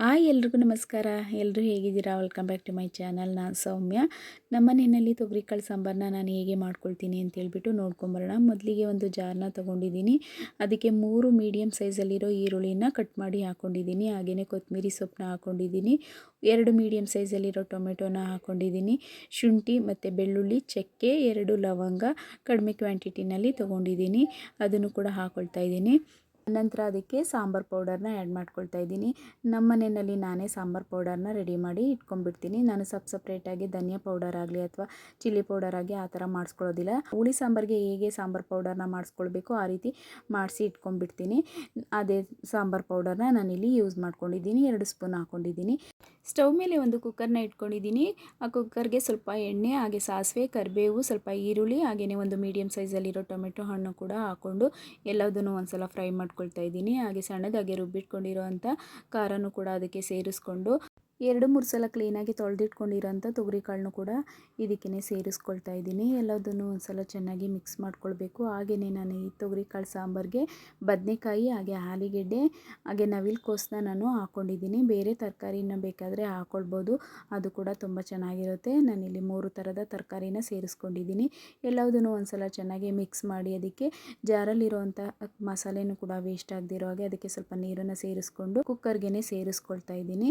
Hi ಎಲ್ರಿಗೂ ನಮಸ್ಕಾರ. ಎಲ್ಲರೂ ಹೇಗಿದ್ದೀರಾ? Welcome back to my channel ನಾನು ಸೌಮ್ಯ. ನಮ್ಮ ಮನೆಯಲ್ಲಿ ತೊಗರಿಕಾಳು ಸಾಂಬಾರನ್ನ ನಾನು ಹೇಗೆ ಮಾಡ್ಕೊಳ್ತೀನಿ ಅಂತ ಹೇಳ್ಬಿಟ್ಟು ನೋಡ್ಕೊಂಬರೋಣ. ಮೊದಲಿಗೆ ಒಂದು ಜಾರನ್ನ ತೊಗೊಂಡಿದ್ದೀನಿ. ಅದಕ್ಕೆ ಮೂರು ಮೀಡಿಯಮ್ ಸೈಜಲ್ಲಿರೋ ಈರುಳ್ಳಿನ ಕಟ್ ಮಾಡಿ ಹಾಕ್ಕೊಂಡಿದ್ದೀನಿ ಹಾಗೆಯೇ ಕೊತ್ತಂಬರಿ ಸೊಪ್ಪನ್ನ ಹಾಕ್ಕೊಂಡಿದ್ದೀನಿ ಎರಡು ಮೀಡಿಯಮ್ ಸೈಜಲ್ಲಿರೋ ಟೊಮೆಟೊನ ಹಾಕ್ಕೊಂಡಿದ್ದೀನಿ ಶುಂಠಿ ಮತ್ತು ಬೆಳ್ಳುಳ್ಳಿ, ಚಕ್ಕೆ, ಎರಡು ಲವಂಗ ಕಡಿಮೆ ಕ್ವಾಂಟಿಟಿನಲ್ಲಿ ತೊಗೊಂಡಿದ್ದೀನಿ. ಅದನ್ನು ಕೂಡ ಹಾಕ್ಕೊಳ್ತಾ ಇದ್ದೀನಿ. ನಂತರ ಅದಕ್ಕೆ ಸಾಂಬಾರು ಪೌಡರ್ನ ಆ್ಯಡ್ ಮಾಡ್ಕೊಳ್ತಾ ಇದ್ದೀನಿ. ನಮ್ಮ ಮನೆಯಲ್ಲಿ ನಾನೇ ಸಾಂಬಾರು ಪೌಡರ್ನ ರೆಡಿ ಮಾಡಿ ಇಟ್ಕೊಂಡ್ಬಿಡ್ತೀನಿ. ನಾನು ಸಪ್ ಸಪ್ರೇಟಾಗಿ ಧನಿಯಾ ಪೌಡರ್ ಆಗಲಿ ಅಥವಾ ಚಿಲ್ಲಿ ಪೌಡರ್ ಆಗಿ ಆ ಥರ ಮಾಡಿಸ್ಕೊಳ್ಳೋದಿಲ್ಲ. ಹುಳಿ ಸಾಂಬಾರಿಗೆ ಹೇಗೆ ಸಾಂಬಾರು ಪೌಡರ್ನ ಮಾಡಿಸ್ಕೊಳ್ಬೇಕು ಆ ರೀತಿ ಮಾಡಿಸಿ ಇಟ್ಕೊಂಡ್ಬಿಡ್ತೀನಿ. ಅದೇ ಸಾಂಬಾರು ಪೌಡರ್ನ ನಾನಿಲ್ಲಿ ಯೂಸ್ ಮಾಡ್ಕೊಂಡಿದ್ದೀನಿ. ಎರಡು ಸ್ಪೂನ್ ಹಾಕ್ಕೊಂಡಿದ್ದೀನಿ. ಸ್ಟವ್ ಮೇಲೆ ಒಂದು ಕುಕ್ಕರ್ನ ಇಟ್ಕೊಂಡಿದ್ದೀನಿ. ಆ ಕುಕ್ಕರ್ಗೆ ಸ್ವಲ್ಪ ಎಣ್ಣೆ, ಹಾಗೆ ಸಾಸಿವೆ, ಕರಿಬೇವು, ಸ್ವಲ್ಪ ಈರುಳ್ಳಿ, ಹಾಗೆಯೇ ಒಂದು ಮೀಡಿಯಮ್ ಸೈಜಲ್ಲಿರೋ ಟೊಮೆಟೊ ಹಣ್ಣು ಕೂಡ ಹಾಕ್ಕೊಂಡು ಎಲ್ಲದನ್ನು ಒಂದ್ಸಲ ಫ್ರೈ ಮಾಡ್ಕೊಳ್ತಾ ಇದ್ದೀನಿ. ಹಾಗೆ ಸಣ್ಣದಾಗಿ ರುಬ್ಬಿಟ್ಕೊಂಡಿರೋ ಅಂಥ ಖಾರನೂ ಕೂಡ ಅದಕ್ಕೆ ಸೇರಿಸ್ಕೊಂಡು ಎರಡು ಮೂರು ಸಲ ಕ್ಲೀನಾಗಿ ತೊಳೆದಿಟ್ಕೊಂಡಿರೋಂಥ ತೊಗರಿ ಕಾಳನ್ನು ಕೂಡ ಇದಕ್ಕೇ ಸೇರಿಸ್ಕೊಳ್ತಾ ಇದ್ದೀನಿ. ಎಲ್ಲದನ್ನು ಒಂದು ಸಲ ಚೆನ್ನಾಗಿ ಮಿಕ್ಸ್ ಮಾಡ್ಕೊಳ್ಬೇಕು. ಹಾಗೆಯೇ ನಾನು ಈ ತೊಗರಿ ಕಾಳು ಸಾಂಬಾರಿಗೆ ಬದನೆಕಾಯಿ, ಹಾಗೆ ಆಲಿಗೆಡ್ಡೆ, ಹಾಗೆ ನವಿಲು ಕೋಸನ್ನ ನಾನು ಹಾಕ್ಕೊಂಡಿದ್ದೀನಿ ಬೇರೆ ತರಕಾರಿನ ಬೇಕಾದರೆ ಹಾಕ್ಕೊಳ್ಬೋದು ಅದು ಕೂಡ ತುಂಬ ಚೆನ್ನಾಗಿರುತ್ತೆ. ನಾನಿಲ್ಲಿ ಮೂರು ಥರದ ತರಕಾರಿನ ಸೇರಿಸ್ಕೊಂಡಿದ್ದೀನಿ. ಎಲ್ಲದನ್ನು ಒಂದು ಸಲ ಚೆನ್ನಾಗಿ ಮಿಕ್ಸ್ ಮಾಡಿ ಅದಕ್ಕೆ ಜಾರಲ್ಲಿರುವಂಥ ಮಸಾಲೆನೂ ಕೂಡ ವೇಸ್ಟ್ ಆಗದಿರೋ ಹಾಗೆ ಅದಕ್ಕೆ ಸ್ವಲ್ಪ ನೀರನ್ನು ಸೇರಿಸ್ಕೊಂಡು ಕುಕ್ಕರ್ಗೆ ಸೇರಿಸ್ಕೊಳ್ತಾ ಇದ್ದೀನಿ.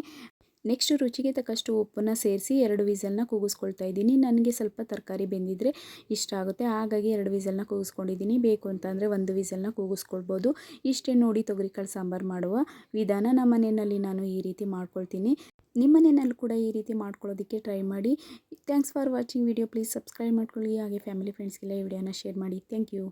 ನೆಕ್ಸ್ಟ್ ರುಚಿಗೆ ತಕ್ಕಷ್ಟು ಉಪ್ಪನ್ನು ಸೇರಿಸಿ ಎರಡು ವಿಸಲ್ನ ಕೂಗಿಸ್ಕೊಳ್ತಾ ಇದ್ದೀನಿ. ನನಗೆ ಸ್ವಲ್ಪ ತರಕಾರಿ ಬೆಂದಿದ್ರೆ ಇಷ್ಟ ಆಗುತ್ತೆ. ಹಾಗಾಗಿ ಎರಡು ವಿಸಲ್ನ ಕೂಗಿಸ್ಕೊಂಡಿದ್ದೀನಿ. ಬೇಕು ಅಂತಂದರೆ ಒಂದು ವಿಸಲ್ನ ಕೂಗಿಸ್ಕೊಳ್ಬೋದು. ಇಷ್ಟೇ ನೋಡಿ ತೊಗರಿಕಾಳು ಸಾಂಬಾರು ಮಾಡುವ ವಿಧಾನ ನಮ್ಮ ಮನೆಯಲ್ಲಿ ನಾನು ಈ ರೀತಿ ಮಾಡ್ಕೊಳ್ತೀನಿ. ನಿಮ್ಮ ಮನೆಯಲ್ಲಿ ಕೂಡ ಈ ರೀತಿ ಮಾಡ್ಕೊಳ್ಳೋದಕ್ಕೆ ಟ್ರೈ ಮಾಡಿ. Thanks for watching video please subscribe ಮಾಡ್ಕೊಳ್ಳಿ. ಹಾಗೆ ಫ್ಯಾಮಿಲಿ ಫ್ರೆಂಡ್ಸ್ಗೆಲ್ಲ ಈ ವಿಡಿಯೋನ ಶೇರ್ ಮಾಡಿ. Thank you